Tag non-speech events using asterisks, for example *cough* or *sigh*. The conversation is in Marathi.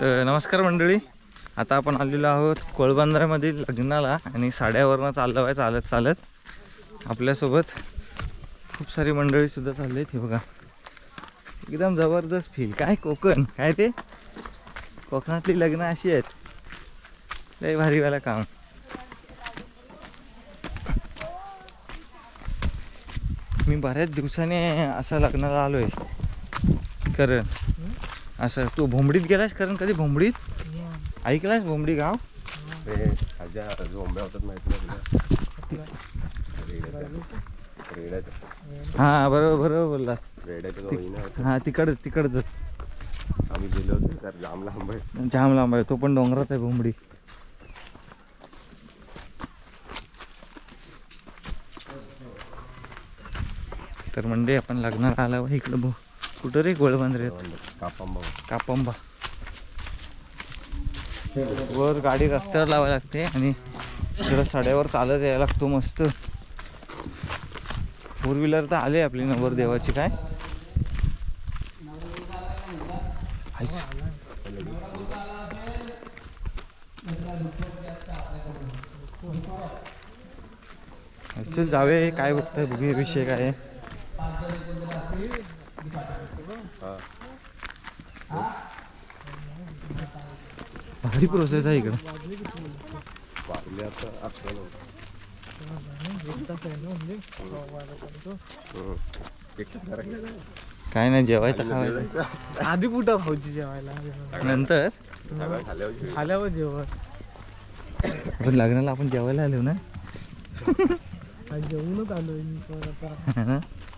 तर नमस्कार मंडळी. आता आपण आलेलो आहोत कोळबंदरामधील लग्नाला आणि साड्यावरनं चाललो आहे चालत चालत. आपल्यासोबत खूप सारी मंडळीसुद्धा चालली आहेत हे बघा. एकदम जबरदस्त फील काय कोकण काय ते? कोकणातली लग्न अशी आहेत. लय भारीवाला काम. मी बऱ्याच दिवसाने असं लग्नाला आलो आहे कारण असं तू भोंबडीत गेलास कारण कधी भोंबडीत? ऐकलास भोंबडी गाव? हां. बरोबर बरोबर बोललास. हां तिकड तिकडच आम्ही गेलो होतो तर जाम लांब आहे. जाम लांब आहे तो पण डोंगरात आहे भोंबडी. तर म्हणजे आपण लग्नाला आला बा इकडं भो कुठं रे गोळबंदरे कापांबा कापंबा वर गाडी रस्त्यावर लावावी लागते आणि जरा साड्यावर चालत यायला लागतो मस्त फोर व्हीलर तर आले आपली नवर देवाची काय. चल जावे काय बघताय बघूया विषय काय आहे भारी प्रोसेस आहे इकडं. काय नाही जेवायचं खावायचं. आधी कुठं भाऊजी जेवायला? नंतर? खाल्यावर आल्यावर जेवण. आपण लग्नाला आपण जेवायला आलो ना? आज जेवूनच आलोय मी ना? *laughs*